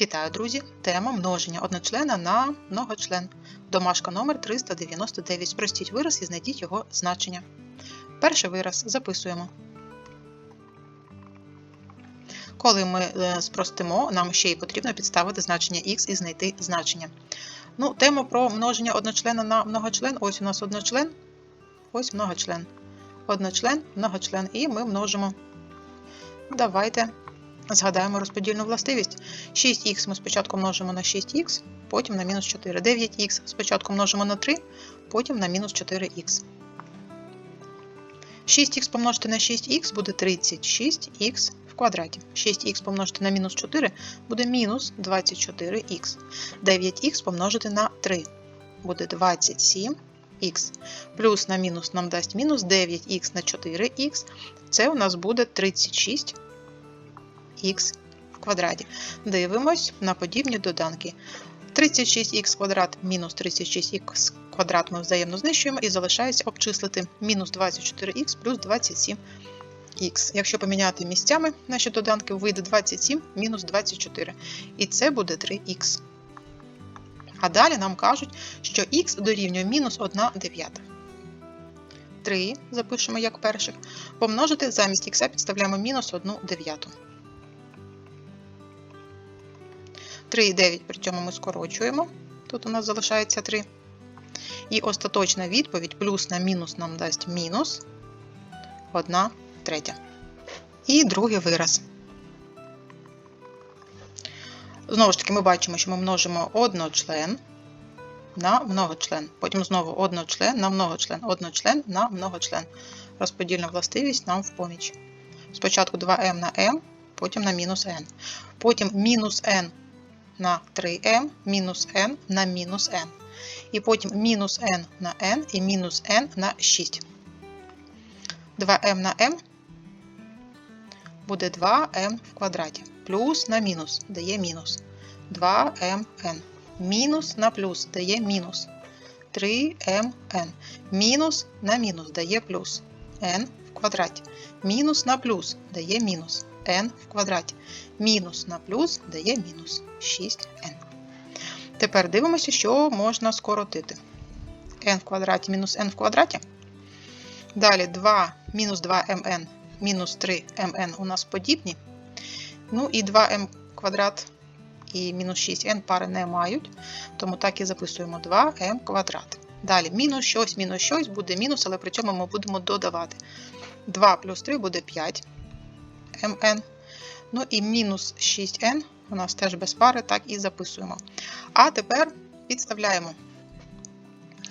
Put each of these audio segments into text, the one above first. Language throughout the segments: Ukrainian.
Вітаю, друзі! Тема множення одночлена на многочлен. Домашка номер 399. Спростіть вираз і знайдіть його значення. Перший вираз записуємо. Коли ми е, спростимо, нам ще й потрібно підставити значення х і знайти значення. Ну, Тему про множення одночлена на многочлен. Ось у нас одночлен, ось многочлен. Одночлен, многочлен. І ми множимо. Давайте Згадаємо розподільну властивість. 6х ми спочатку множимо на 6х, потім на мінус 4. 9х спочатку множимо на 3, потім на мінус 4х. 6х помножити на 6х буде 36х в квадраті. 6х помножити на мінус 4 буде мінус 24х. 9х помножити на 3 буде 27х. Плюс на мінус нам дасть мінус 9х на 4х. Це у нас буде 36 х в квадраті. Дивимось на подібні доданки. 36х квадрат мінус 36х квадрат ми взаємно знищуємо і залишається обчислити мінус 24х плюс 27х. Якщо поміняти місцями наші доданки, вийде 27 мінус 24. І це буде 3х. А далі нам кажуть, що х дорівнює мінус 1 дев'ята. 3 запишемо як перших. Помножити замість х підставляємо мінус 1 дев'яту. 3,9 при цьому ми скорочуємо. Тут у нас залишається 3. І остаточна відповідь плюс на мінус нам дасть мінус 1 третя. І другий вираз. Знову ж таки, ми бачимо, що ми множимо одночлен на многочлен. Потім знову одночлен на многочлен, одночлен на многочлен. Розподільна властивість нам в поміч. Спочатку 2m на m, потім на мінус n. Потім мінус n на 3m мінус n на мінус n. І потім мінус n на n і мінус n на 6. 2m на m буде 2m в квадраті. Плюс на мінус дає мінус. 2mn. Мінус на плюс дає мінус. 3mn. Мінус на мінус дає плюс. n в квадраті. Мінус на плюс дає мінус n в квадраті. Мінус на плюс дає мінус 6n. Тепер дивимося, що можна скоротити. n в квадраті мінус n в квадраті. Далі 2 мінус 2mn мінус 3mn у нас подібні. Ну і 2m квадрат і мінус 6n пари не мають, тому так і записуємо 2m квадрат. Далі мінус щось, мінус щось буде мінус, але при цьому ми будемо додавати. 2 плюс 3 буде 5 mn. Ну і мінус 6n у нас теж без пари, так і записуємо. А тепер підставляємо.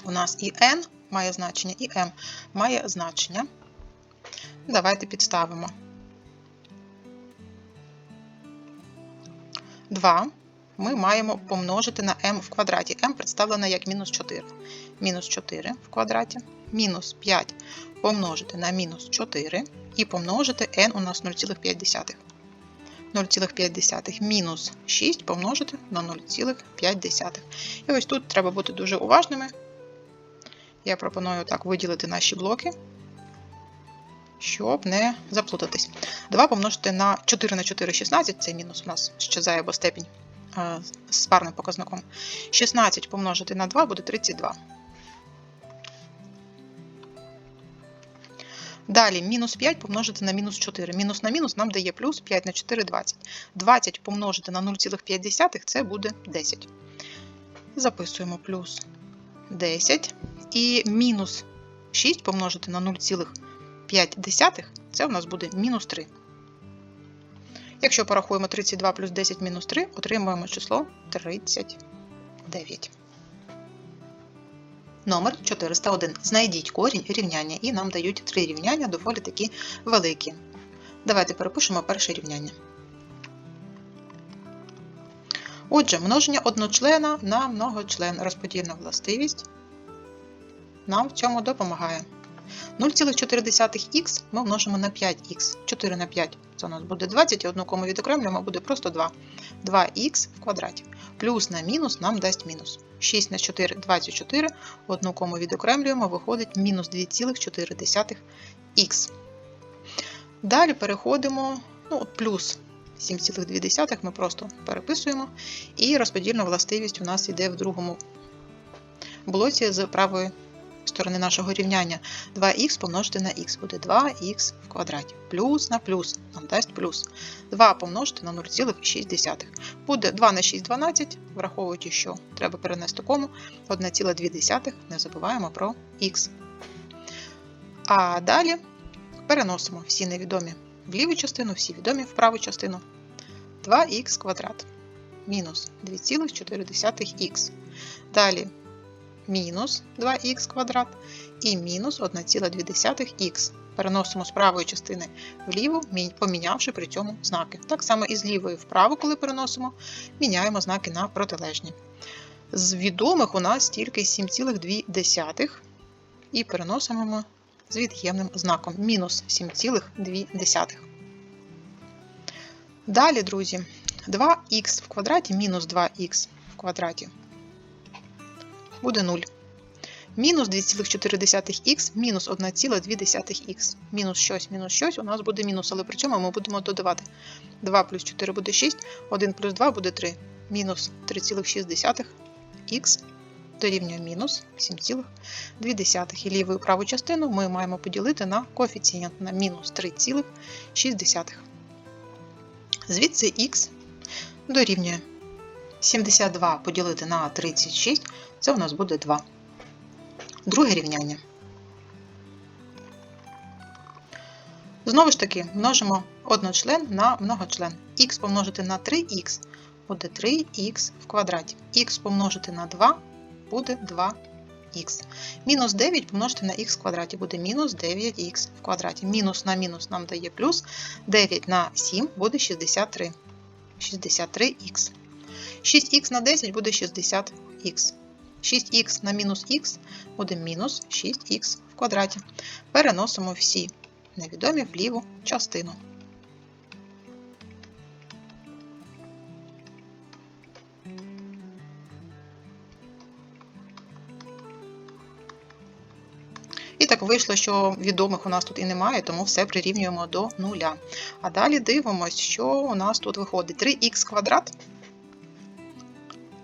У нас і n має значення, і m має значення. Давайте підставимо. 2 ми маємо помножити на m в квадраті. m представлена як мінус 4. Мінус 4 в квадраті, мінус 5 помножити на мінус 4 і помножити n у нас 0,5. 0,5 мінус 6 помножити на 0,5. І ось тут треба бути дуже уважними. Я пропоную так виділити наші блоки, щоб не заплутатись. 2 помножити на 4 на 4 16, це мінус у нас щезає, бо степінь з парним показником. 16 помножити на 2 буде 32. Далі мінус 5 помножити на мінус 4. Мінус на мінус нам дає плюс 5 на 4 20. 20 помножити на 0,5 це буде 10. Записуємо плюс 10. І мінус 6 помножити на 0,5 це у нас буде мінус 3. Якщо порахуємо 32 плюс 10 мінус 3, отримуємо число 39. Номер 401. Знайдіть корінь рівняння, і нам дають три рівняння доволі такі великі. Давайте перепишемо перше рівняння. Отже, множення одночлена на многочлен. Розподільна властивість нам в цьому допомагає. 0,4х ми множимо на 5х. 4 на 5 це у нас буде 20, і одну кому відокремлюємо, буде просто 2. 2х в квадраті. Плюс на мінус нам дасть мінус. 6 на 4 24, одну кому відокремлюємо, виходить мінус 2,4х. Далі переходимо, ну, плюс 7,2 ми просто переписуємо, і розподільна властивість у нас йде в другому блоці з правої сторони нашого рівняння. 2х помножити на х буде 2х в квадраті. Плюс на плюс нам дасть плюс. 2 помножити на 0,6. Буде 2 на 6 12, враховуючи, що треба перенести кому, 1,2 не забуваємо про х. А далі переносимо всі невідомі в ліву частину, всі відомі в праву частину. 2х квадрат мінус 2,4х. Далі мінус 2х квадрат і мінус 1,2х. Переносимо з правої частини вліву, помінявши при цьому знаки. Так само і з лівої вправо, коли переносимо, міняємо знаки на протилежні. З відомих у нас тільки 7,2 і переносимо з від'ємним знаком мінус 7,2. Далі, друзі, 2х в квадраті мінус 2х в квадраті буде 0. Мінус 2,4х мінус 1,2х. Мінус щось, мінус щось у нас буде мінус, але при цьому ми будемо додавати. 2 плюс 4 буде 6, 1 плюс 2 буде 3. Мінус 3,6х дорівнює мінус 7,2. І ліву і праву частину ми маємо поділити на коефіцієнт на мінус 3,6. Звідси х дорівнює 72 поділити на 36, це у нас буде 2. Друге рівняння. Знову ж таки, множимо одночлен на многочлен. Х помножити на 3х буде 3х в квадраті. Х помножити на 2 буде 2х. Мінус 9 помножити на х в квадраті буде мінус 9х в квадраті. Мінус на мінус нам дає плюс 9 на 7 буде 63. 63х. 6х на 10 буде 60х. 6х на мінус х буде мінус 6х в квадраті. Переносимо всі невідомі в ліву частину. І так вийшло, що відомих у нас тут і немає, тому все прирівнюємо до нуля. А далі дивимося, що у нас тут виходить 3х квадрат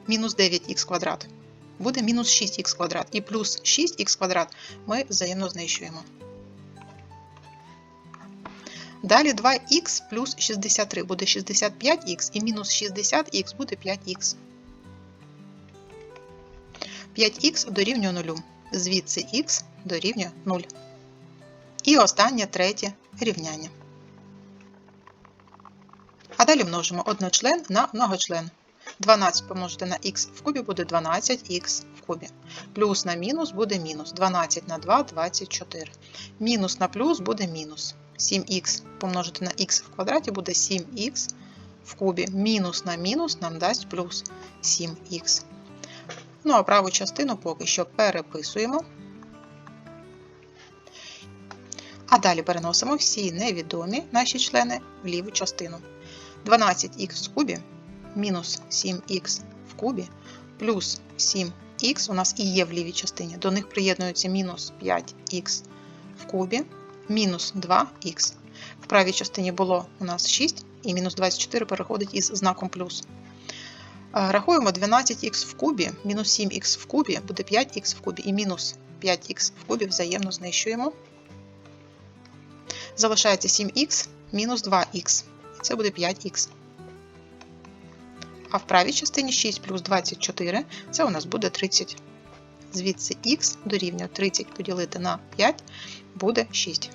мінус 9х квадрат буде мінус 6х квадрат. І плюс 6х квадрат ми взаємно знищуємо. Далі 2х плюс 63 буде 65х і мінус 60х буде 5х. 5х дорівнює 0. Звідси х дорівнює 0. І останнє третє рівняння. А далі множимо одночлен на многочлен. 12 помножити на х в кубі буде 12х в кубі. Плюс на мінус буде мінус. 12 на 2 24. Мінус на плюс буде мінус. 7х помножити на х в квадраті буде 7х в кубі. Мінус на мінус нам дасть плюс 7х. Ну, а праву частину поки що переписуємо. А далі переносимо всі невідомі наші члени в ліву частину. 12х в кубі мінус 7х в кубі плюс 7х у нас і є в лівій частині. До них приєднується мінус 5х в кубі, мінус 2х. В правій частині було у нас 6 і мінус 24 переходить із знаком плюс. Рахуємо 12х в кубі, мінус 7х в кубі буде 5х в кубі і мінус 5х в кубі взаємно знищуємо. Залишається 7х мінус 2х. І це буде 5х. А в правій частині 6 плюс 24 це у нас буде 30. Звідси х дорівнює 30 поділити на 5 буде 6.